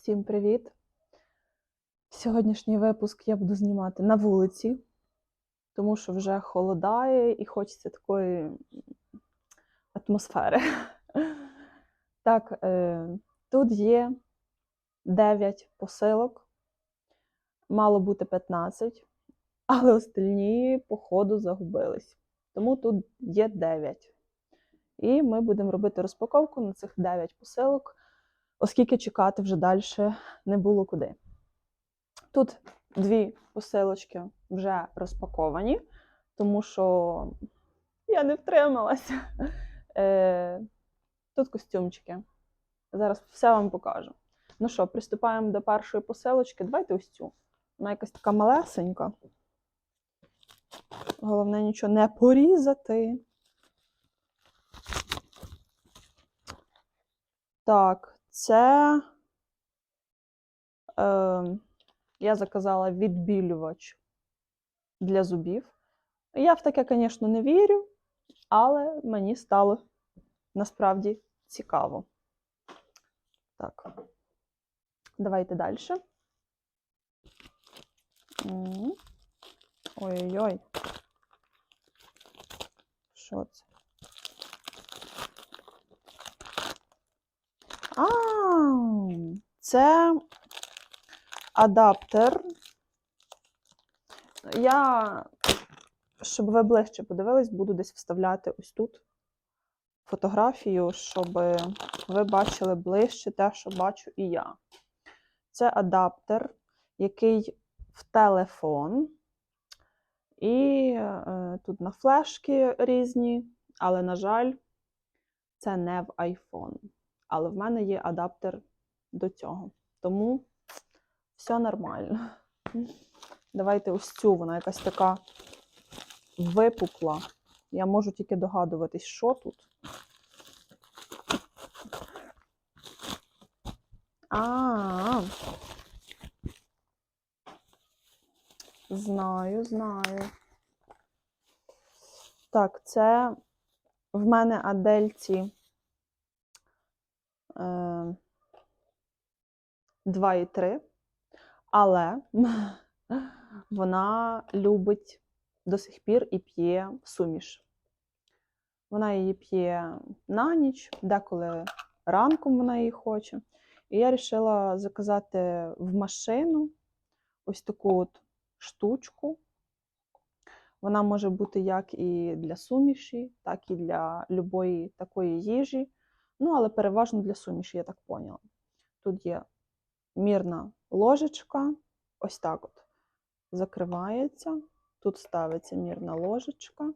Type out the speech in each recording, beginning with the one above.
Всім привіт! Сьогоднішній випуск я буду знімати на вулиці, тому що вже холодає і хочеться такої атмосфери. Так, е, тут є 9 посилок, мало бути 15, але остальні, походу, загубились. Тому тут є 9. І ми будемо робити розпаковку на цих 9 посилок оскільки чекати вже далі не було куди. Тут дві посилочки вже розпаковані, тому що я не втрималася. Е, Тут костюмчики. Зараз все вам покажу. Ну що, приступаємо до першої посилочки. Давайте ось цю. Вона якась така малесенька. Головне нічого не порізати. Так, це е, я заказала відбілювач для зубів. Я в таке, звісно, не вірю, але мені стало насправді цікаво. Так, давайте далі. Ой-ой-ой. Що це? А, це адаптер. Я, щоб ви ближче подивились, буду десь вставляти ось тут фотографію, щоб ви бачили ближче те, що бачу і я. Це адаптер, який в телефон. І е, тут на флешки різні, але, на жаль, це не в iPhone але в мене є адаптер до цього. Тому все нормально. Давайте ось цю, вона якась така випукла. Я можу тільки догадуватись, що тут. А, знаю, знаю. Так, це в мене Адельці е, 2,3, але вона любить до сих пір і п'є суміш. Вона її п'є на ніч, деколи ранком вона її хоче. І я вирішила заказати в машину ось таку от штучку. Вона може бути як і для суміші, так і для любої такої їжі. Ну, але переважно для суміші, я так поняла. Тут є мірна ложечка, ось так от закривається. Тут ставиться мірна ложечка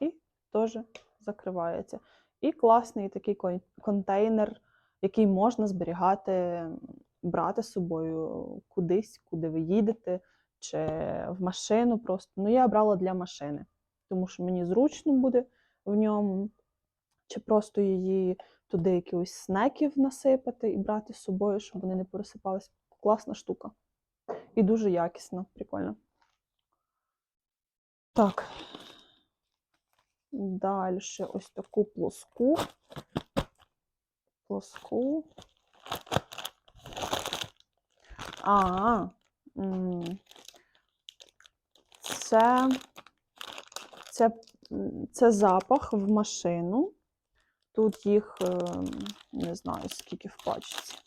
і теж закривається. І класний такий контейнер, який можна зберігати, брати з собою кудись, куди ви їдете, чи в машину просто. Ну, я брала для машини, тому що мені зручно буде в ньому чи просто її туди якихось снеків насипати і брати з собою, щоб вони не пересипались. Класна штука. І дуже якісна, прикольно. Так. Далі ось таку плоску. Плоску. А, це, це, це запах в машину. Тут їх е, не знаю, скільки в пачці.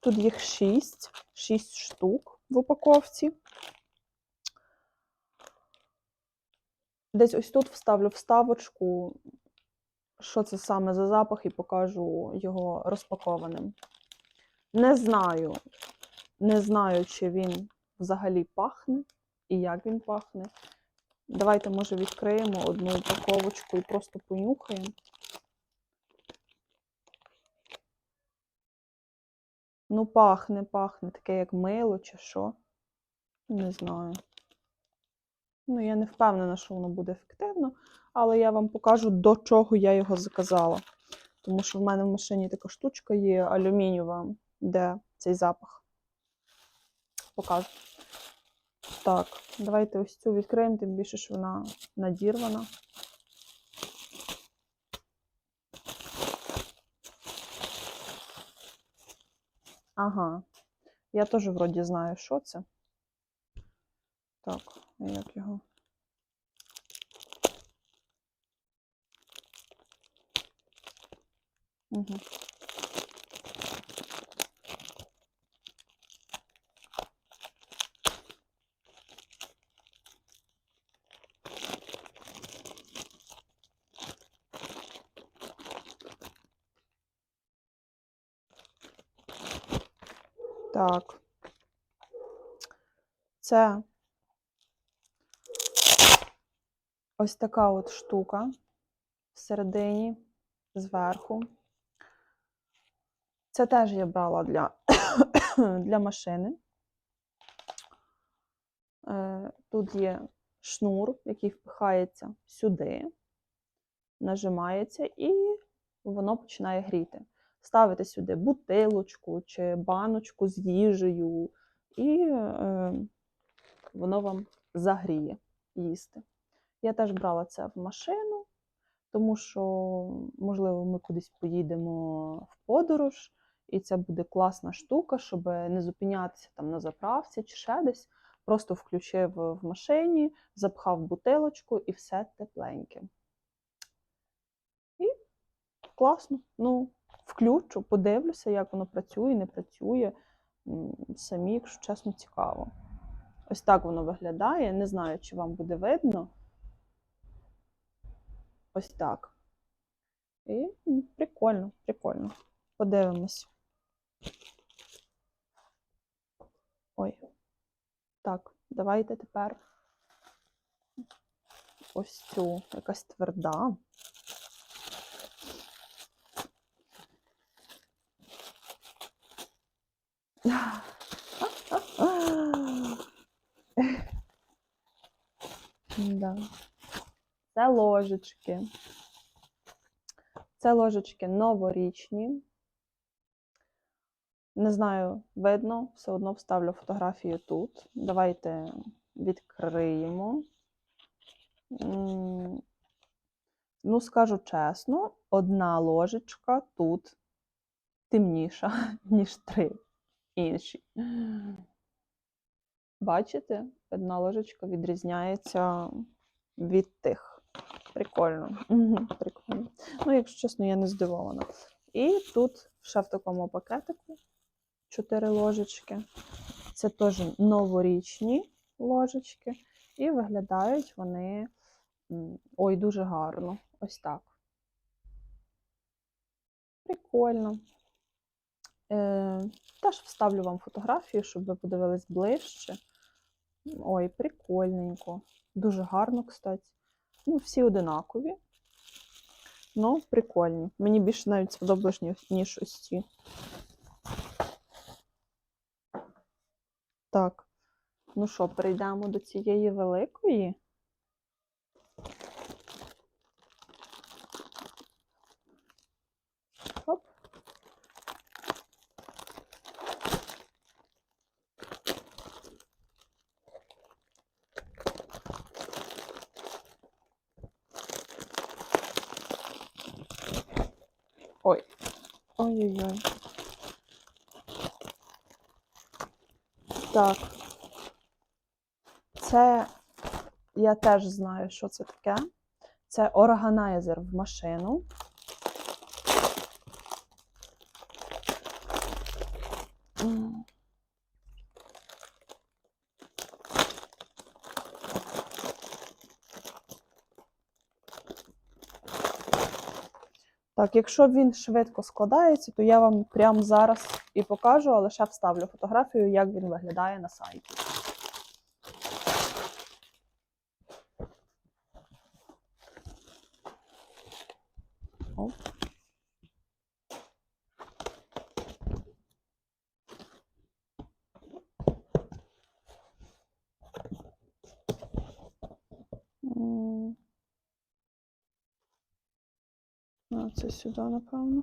Тут їх 6, 6 штук в упаковці. Десь ось тут вставлю вставочку, що це саме за запах, і покажу його розпакованим. Не знаю, не знаю, чи він взагалі пахне і як він пахне. Давайте, може, відкриємо одну упаковочку і просто понюхаємо. Ну, пахне, пахне, таке як мило чи що. Не знаю. Ну, я не впевнена, що воно буде ефективно, але я вам покажу, до чого я його заказала. Тому що в мене в машині така штучка є алюмінієва, де цей запах. Покажу. Так, давайте ось цю відкриємо, тим більше, що вона надірвана. Ага, я теж вроді знаю, що це. Так, як його. Угу. Так. Це ось така от штука всередині, зверху. Це теж я брала для, для машини. Е, Тут є шнур, який впихається сюди, нажимається, і воно починає гріти. Ставите сюди бутилочку чи баночку з їжею, і е, воно вам загріє їсти. Я теж брала це в машину, тому що, можливо, ми кудись поїдемо в подорож, і це буде класна штука, щоб не зупинятися там на заправці чи ще десь. Просто включив в машині, запхав бутилочку і все тепленьке. І класно. Ну, включу, подивлюся, як воно працює, не працює. Самі, якщо чесно, цікаво. Ось так воно виглядає. Не знаю, чи вам буде видно. Ось так. І прикольно, прикольно. Подивимось. Ой. Так, давайте тепер ось цю якась тверда. Да. Це ложечки. Це ложечки новорічні. Не знаю, видно, все одно вставлю фотографію тут. Давайте відкриємо. Ну, скажу чесно, одна ложечка тут темніша, ніж три інші. Бачите, одна ложечка відрізняється від тих. Прикольно. Прикольно. Ну, якщо чесно, я не здивована. І тут ще в такому пакетику 4 ложечки. Це теж новорічні ложечки. І виглядають вони ой, дуже гарно. Ось так. Прикольно. Е, теж вставлю вам фотографію, щоб ви подивились ближче. Ой, прикольненько. Дуже гарно, кстати. Ну, всі одинакові. Ну, прикольні. Мені більше навіть сподобалось, ніж- ось ці. Так. Ну що, перейдемо до цієї великої. Хоп. Ой. Ой-ой-ой. Так. Це я теж знаю, що це таке. Це органайзер в машину. Так, якщо він швидко складається, то я вам прямо зараз і покажу, але ще вставлю фотографію, як він виглядає на сайті. Це сюди, напевно.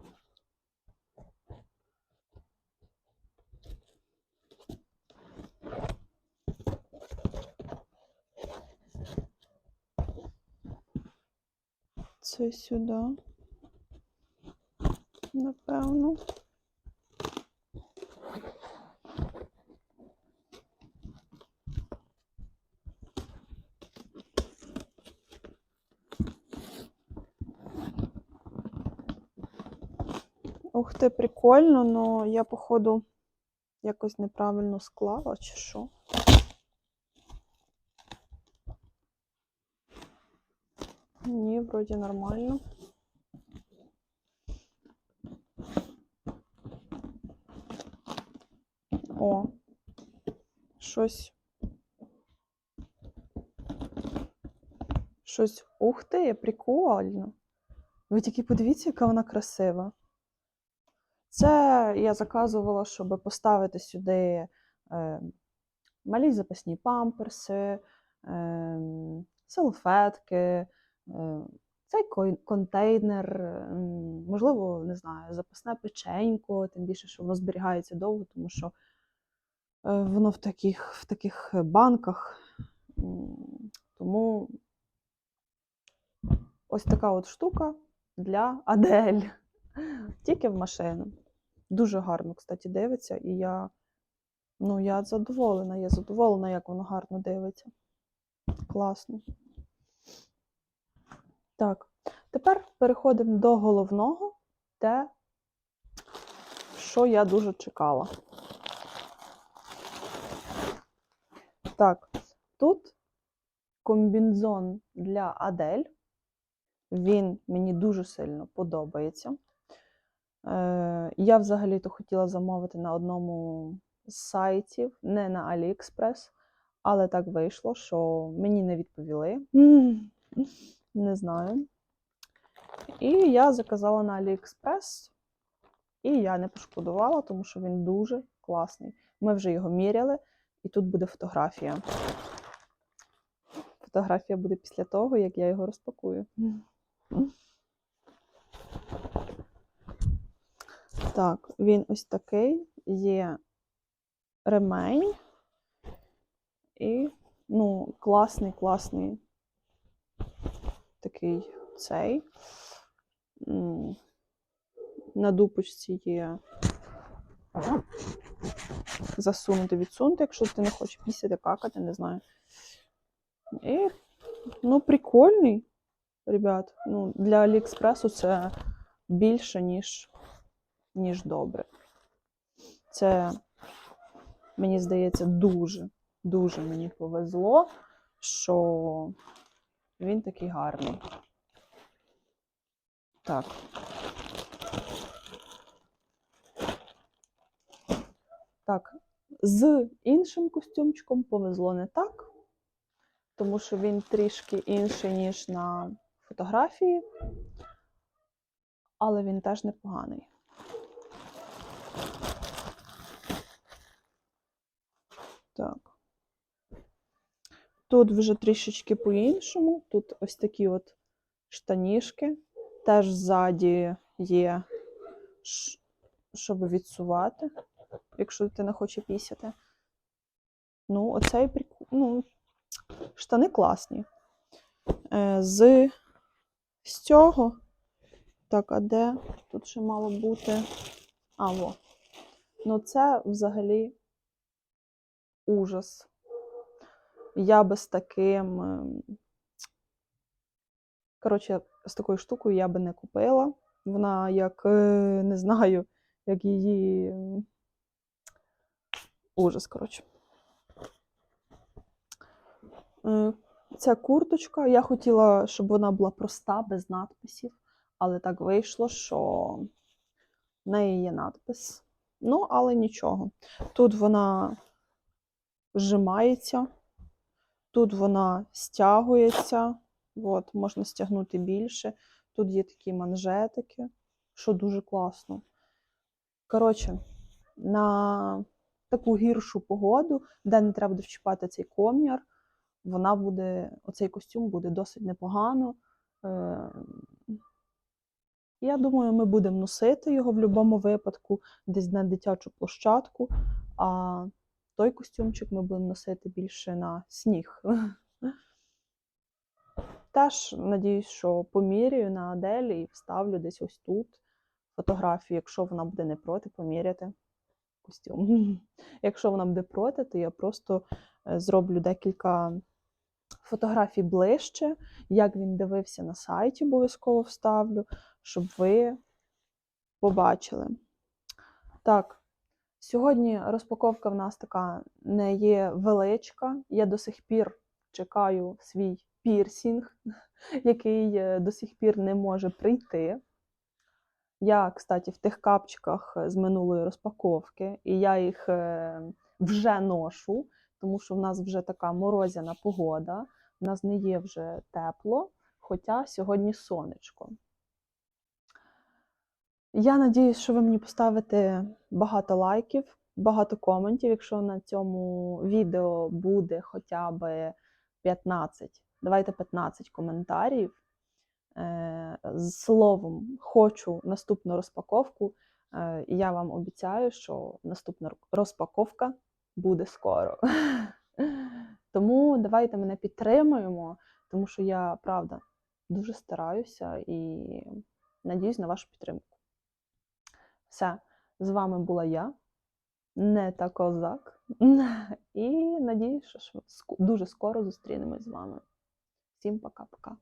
Це сюди. Напевно. Ух прикольно, но я, походу, якось неправильно склала, чи що. Ні, вроді нормально. О, щось. Щось. Ух ти, прикольно. Ви тільки подивіться, яка вона красива. Це я заказувала, щоб поставити сюди е, малі запасні памперси, е, салфетки, е, цей контейнер, м, можливо, не знаю, запасне печенько, тим більше, що воно зберігається довго, тому що е, воно в таких, в таких банках. Тому ось така от штука для Адель. Тільки в машину. Дуже гарно, кстати, дивиться, і я, ну, я задоволена, я задоволена, як воно гарно дивиться. Класно. Так, тепер переходимо до головного, те, що я дуже чекала. Так, тут комбінзон для Адель. Він мені дуже сильно подобається. Е, я взагалі-то хотіла замовити на одному з сайтів, не на AliExpress, але так вийшло, що мені не відповіли. Не знаю. І я заказала на AliExpress, і я не пошкодувала, тому що він дуже класний. Ми вже його міряли, і тут буде фотографія. Фотографія буде після того, як я його розпакую. Так, він ось такий, є ремень. І, ну, класний, класний такий цей. На дупочці є засунути, відсунути, якщо ти не хочеш пісяти, какати, не знаю. І, ну, прикольний, ребят. Ну, для Аліекспресу це більше, ніж, ніж добре. Це, мені здається, дуже, дуже мені повезло, що він такий гарний. Так. Так, з іншим костюмчиком повезло не так, тому що він трішки інший, ніж на фотографії, але він теж непоганий. Так. Тут вже трішечки по-іншому. Тут ось такі от штанішки. Теж ззаді є, щоб відсувати, якщо дитина хоче пісяти. Ну, оцей прикол. Ну, штани класні. Е, з, з цього. Так, а де? Тут ще мало бути. А, во. Ну, це взагалі ужас. Я би з таким. Коротше, з такою штукою я би не купила. Вона як, е, не знаю, як її. Ужас, коротше. Е, Ця курточка. Я хотіла, щоб вона була проста, без надписів, але так вийшло, що в неї є надпис. Ну, але нічого. Тут вона зжимається, тут вона стягується. От, можна стягнути більше. Тут є такі манжетики, що дуже класно. Коротше, на таку гіршу погоду, де не треба буде вчіпати цей комір, вона буде, оцей костюм буде досить непогано. Е, Я думаю, ми будемо носити його в будь-якому випадку, десь на дитячу площадку, а той костюмчик ми будемо носити більше на сніг. Теж надіюсь, що поміряю на Аделі і вставлю десь ось тут фотографію, якщо вона буде не проти, поміряти костюм. Якщо вона буде проти, то я просто е, зроблю декілька фотографій ближче, як він дивився на сайті, обов'язково вставлю, щоб ви побачили. Так, сьогодні розпаковка в нас така не є величка. Я до сих пір чекаю свій пірсінг, який е, до сих пір не може прийти. Я, кстати, в тих капчиках з минулої розпаковки, і я їх е, вже ношу, тому що в нас вже така морозяна погода, в нас не є вже тепло, хоча сьогодні сонечко. Я надіюсь, що ви мені поставите багато лайків, багато коментів, якщо на цьому відео буде хоча б 15, давайте 15 коментарів. Е, З словом, хочу наступну розпаковку. Е, і Я вам обіцяю, що наступна розпаковка буде скоро. Тому давайте мене підтримуємо, тому що я правда дуже стараюся і надіюсь на вашу підтримку. Все, з вами була я, не та козак. І надіюсь, що дуже скоро зустрінемось з вами. Всім пока-пока.